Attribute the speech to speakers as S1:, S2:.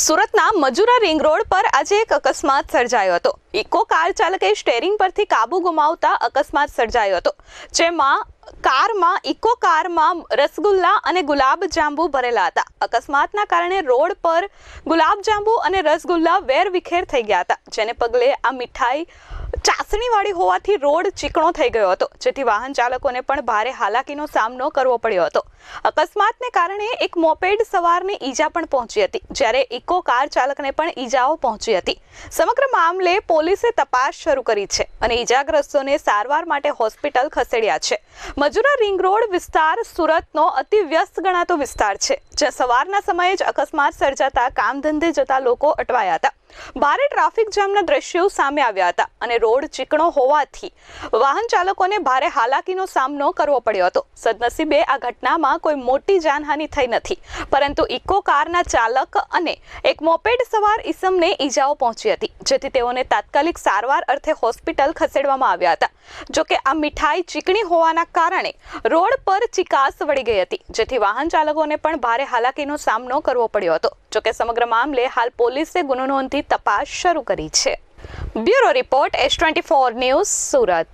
S1: સુરતના Majura ring road પર આજે એક અકસ્માત સર્જાયો હતો ઇકો કાર ચાલકે સ્ટેરિંગ પરથી કાબુ ગુમાવતા અકસ્માત સર્જાયો હતો જેમાં કારમાં ઇકો કારમાં રસગુલ્લા અને ગુલાબજાંબુ ભરેલા હતા અકસ્માતના કારણે રોડ પર ગુલાબજાંબુ અને રસગુલ્લા વેર વિખેર થઈ ગયા હતા જેને પગલે આ મીઠાઈ ચાસણીવાળી હોવાથી રોડ ચીકણો થઈ ગયો હતો જેથી વાહન ચાલકોને પણ ભારે હાલાકીનો સામનો કરવો પડ્યો હતો અકસ્માતને કારણે એક મોપેડ સવારને ઈજા પણ પહોંચી હતી જ્યારે ઇકો કાર ચાલકને પણ ઈજાઓ પહોંચી હતી સમગ્ર મામલે પોલીસે તપાસ શરૂ કરી છે અને ઈજાગ્રસ્તોને સારવાર માટે હોસ્પિટલ ખસેડ્યા છે મજુરા રિંગ રોડ વિસ્તાર સુરતનો અતિ વ્યસ્ત ગણાતો વિસ્તાર છે જ્યાં સવારના સમયે જ અકસ્માત સર્જાતા કામ ધંધે જતા લોકો અટવાયા હતા ભારે ટ્રાફિક જામના દ્રશ્યો સામે આવ્યા હતા અને રોડ ચીકણો હોવાથી વાહન ચાલકોને ભારે હાલાકીનો સામનો કરવો પડ્યો હતો સદનસીબે આ ઘટનામાં કોઈ મોટી જાનહાનિ થઈ નથી પરંતુ ઇકો કારના ચાલક અને એક મોપેડ સવાર ઈસમને ઈજાઓ પહોંચી હતી જેથી તેઓને તાત્કાલિક સારવાર અર્થે હોસ્પિટલ ખસેડવામાં આવ્યા હતા જોકે આ મીઠાઈ ચીકણી હોવાના કારણે કારણે રોડ પર ચિકાસ વળી ગઈ હતી જેથી વાહન ચાલકોને પણ ભારે હાલાકીનો સામનો કરવો પડ્યો હતો જોકે સમગ્ર મામલે હાલ પોલીસે ગુનો નોંધી તપાસ શરૂ કરી છે bureau report S twenty four news Surat